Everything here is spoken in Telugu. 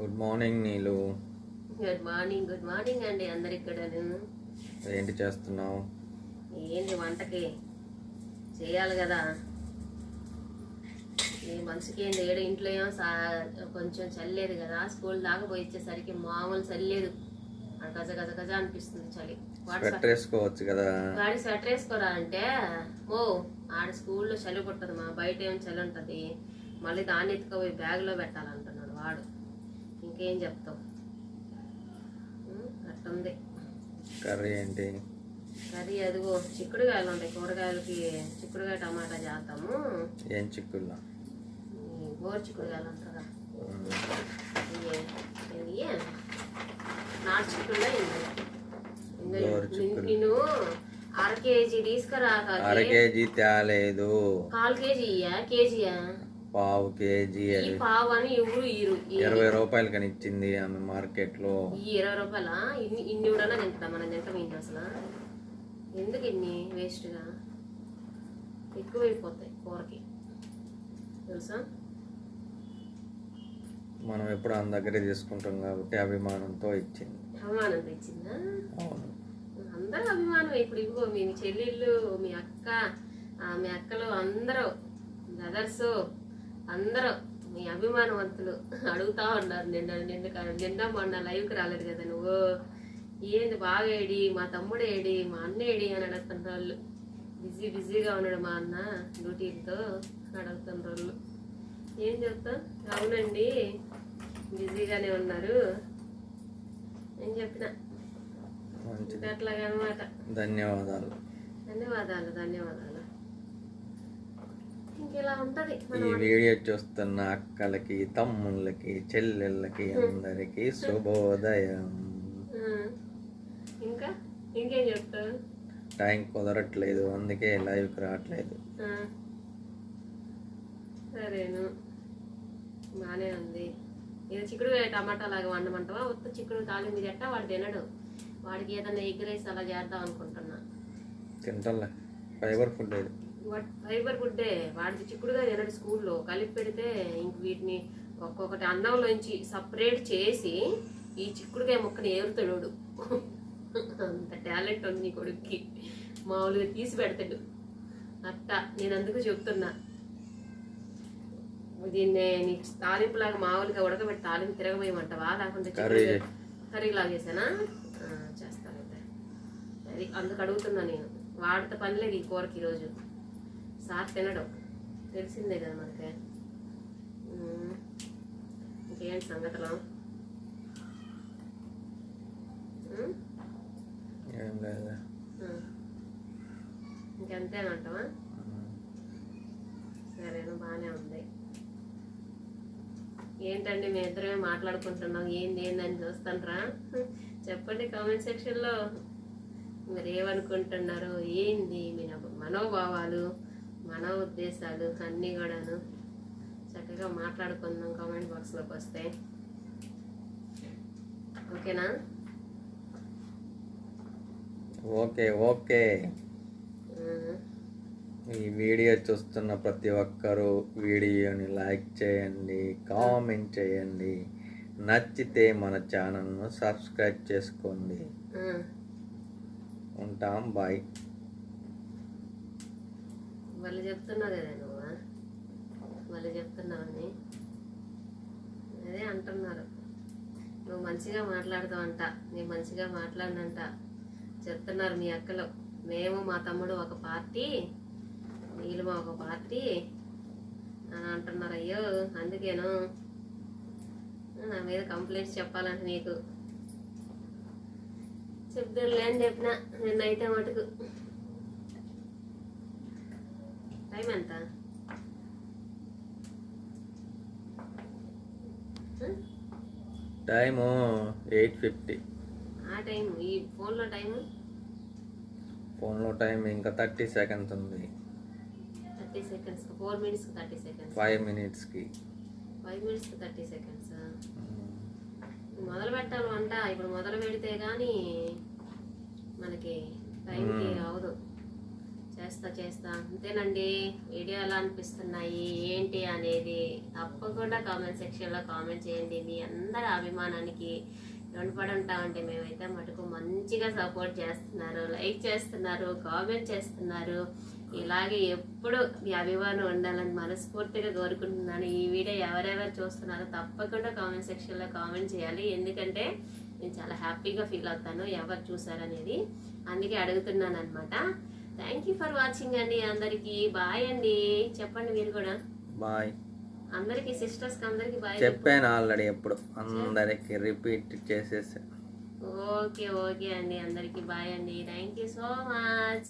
Good morning Neelu good morning good morning అండి అందరు ఇక్కడను ఏంటి చేస్తున్నావు? ఏంటి వంటకి? చేయాలి కదా. ఈ మనిషికి ఏంటి ఏడు ఇంట్లో ఏమో సా కొంచెం చల్లేదు కదా. స్కూల్ దాకా పోయి వచ్చేసరికి మామూలు చల్లేదు. గజ గజ గజ అనిపిస్తుంది చలి. వాడు స్వెటర్ వేసుకోవచ్చు కదా. వాడి స్వెటర్ వేసుకోరా అంటే ఓ ఆడ స్కూల్లో చలి పుట్టదు మా బయట ఏం చలి ఉంటుంది. మళ్ళీ దాన్ని ఎత్తుకుపోయి బ్యాగ్లో పెట్టాలంటున్నాడు వాడు. ఇంకేం చెప్తావు? ఉం, అట్టుంది కర్రీ ఏంటి? కర్రీ అదిగో చిక్కుడుకాయలు ఉంటాయి. కూరగాయలకి చిక్కుడుకాయ టమాటా చేస్తాము. ఏం చిక్కుల్లో ఈ గోరు చిక్కుడుకాయలు ఇవి ఇవి నాటు చిక్కుడుగా. నేను అర కేజీ తీసుకురా అర కేజీ తేలేదు. కాల్ కేజీ ఇయ్యా? కేజీయా? పావు కేజీ ఈ అది పావు అని ఎవరు ఇరు ఇరవై రూపాయలు కని ఇచ్చింది ఆమె మార్కెట్లో ఈ ఇరవై రూపాయల? ఇన్ని ఇన్ని కూడా తింటాం మనం తింటాం ఇన్ని అసలు? ఎందుకు ఇన్ని వేస్ట్గా? ఎక్కువైపోతాయి కూరకి. తెలుసా? మనం ఎప్పుడు ఆమె దగ్గరే తీసుకుంటాం కాబట్టి అభిమానంతో ఇచ్చింది. అవమానం తెచ్చిందా అవును. అందరూ అభిమానం ఇప్పుడు ఇదిగో మీ చెల్లెళ్ళు మీ అక్క మీ అక్కలు అందరూ బ్రదర్స్ అందరూ మీ అభిమానవంతులు అడుగుతా ఉన్నారు నిన్న నిన్న నిన్న మొన్న లైవ్కి రాలేదు కదా నువ్వు? ఏంది బాగా ఏడి మా తమ్ముడు ఏడి మా అన్న ఏడి అని అడుగుతున్న వాళ్ళు బిజీ బిజీగా ఉన్నాడు మా అన్న డ్యూటీలతో అడుగుతున్న వాళ్ళు ఏం చెప్తా అవునండి బిజీగానే ఉన్నారు. నేను చెప్పిన? మంచిది ఇంకా అట్లాగే అనమాట ధన్యవాదాలు. ధన్యవాదాలు ధన్యవాదాలు. ఇంకెలా ఉంటది ఈ వీడియో చూస్తున్న అక్కలకి తమ్ముళ్ళకి చెల్లెళ్ళకి అందరికి శుభోదయం. ఇంకా? ఇంకేం టైం కుదరట్లేదు అందుకే లైవ్కి రావట్లేదు. సరేను. బాగానే ఉంది. ఇది చిక్కుడు టమాటా లాగా వండమంటావా? ఉత్త చిక్కుడు తాలింది ఎట్టా వాడు తినడు. వాడికి ఏదైనా ఎగ్ రైస్ అలా చేద్దాం అనుకుంటున్నా. తింటలే ఫైబర్ ఫుడ్ ఇది ఫైబర్ ఫుడ్డే వాడికి చిక్కుడుగా తినడు స్కూల్లో. కలిపి పెడితే ఇంక వీటిని ఒక్కొక్కటి అన్నంలోంచి సపరేట్ చేసి ఈ చిక్కుడుకాయ ముక్కని ఏరుతాడు. అంత టాలెంట్ ఉంది నీ కొడుక్కి. మామూలుగా తీసి పెడతాడు. అట్ట నేను అందుకు చెప్తున్నా. దీన్ని నీ తాలింపులాగా మామూలుగా ఉడకబెట్టి తాలింపు తిరగబోయమంటావా? లేకుంటే కర్రీ లాగేసానా? ఆ, చేస్తానైతే అది అందుకు అడుగుతున్నా నేను. వాడితో పని లేదు ఈ కూరకి ఈరోజు. సార్ తినడం. తెలిసిందే కదా మనకి. ఇంకేంటి సంగతులు. ఇంకంతేనంటావా సరేను బాగానే ఉంది. ఏంటండి మీ ఇద్దరమే మాట్లాడుకుంటున్నాం? ఏంది ఏందని చూస్తానరా చెప్పండి కామెంట్ సెక్షన్లో. మీరు ఏమనుకుంటున్నారు? ఏంది మీ మనోభావాలు? మన ఉద్దేశాలు అన్నీ కూడాను చక్కగా మాట్లాడుకుందాం కామెంట్ బాక్స్లోకి వస్తే. ఓకేనా? Okay okay. ఈ వీడియో చూస్తున్న ప్రతి ఒక్కరూ వీడియోని లైక్ చేయండి కామెంట్ చేయండి. నచ్చితే మన ఛానల్ను సబ్స్క్రైబ్ చేసుకోండి. ఉంటాం బాయ్. మళ్ళీ చెప్తున్నావు కదా నువ్వు మళ్ళీ చెప్తున్నావని అదే అంటున్నారు. నువ్వు మంచిగా మాట్లాడతావంట నీ మంచిగా మాట్లాడినంట. చెప్తున్నారు మీ అక్కలు. మేము మా తమ్ముడు ఒక పార్టీ వీళ్ళు మా ఒక పార్టీ అని అంటున్నారు. అయ్యో అందుకేను. నా మీద కంప్లైంట్స్ చెప్పాలంటే నీకు. చెప్తారులే అని చెప్పిన నిన్నైతే మటుకు. టైం ఎంత? Time eight fifty. ఆ టైం ఈ ఫోన్లో టైం ఫోన్లో టైం ఇంకా థర్టీ సెకండ్స్ ఉంది. థర్టీ సెకండ్స్ ఫోర్ మినిట్స్కి థర్టీ సెకండ్స్. ఫైవ్ మినిట్స్కి ఫైవ్ మినిట్స్కి థర్టీ సెకండ్స్. మొదలు పెట్టాలి వంట ఇప్పుడు మొదలు పెడితే కానీ మనకి టైంకి అవదు చేస్తా చేస్తా. అంతేనండి. వీడియో ఎలా అనిపిస్తున్నాయి? ఏంటి అనేది తప్పకుండా కామెంట్ సెక్షన్లో కామెంట్ చేయండి. మీ అందరి అభిమానానికి రుణపడి ఉంటామంటే మేమైతే మటుకు మంచిగా సపోర్ట్ చేస్తున్నారు. లైక్ చేస్తున్నారు. కామెంట్ చేస్తున్నారు. ఇలాగే ఎప్పుడు మీ అభిమానం ఉండాలని మనస్ఫూర్తిగా కోరుకుంటున్నాను. ఈ వీడియో ఎవరెవరు చూస్తున్నారో తప్పకుండా కామెంట్ సెక్షన్లో కామెంట్ చేయాలి. ఎందుకంటే నేను చాలా హ్యాపీగా ఫీల్ అవుతాను ఎవరు చూసారనేది. అందుకే అడుగుతున్నాను అనమాట థ్యాంక్ యూ ఫర్ వాచింగ్ అండి. అందరికీ బాయ్ అండి. చెప్పండి మీరు కూడా. బాయ్. అందరికి సిస్టర్స్కి అందరికి బాయ్ చెప్పాను ఆల్రెడీ ఎప్పుడు. అందరికి రిపీట్ చేసేసి. ఓకే ఓకే అండి. అందరికి బాయ్ అండి. Thank you so much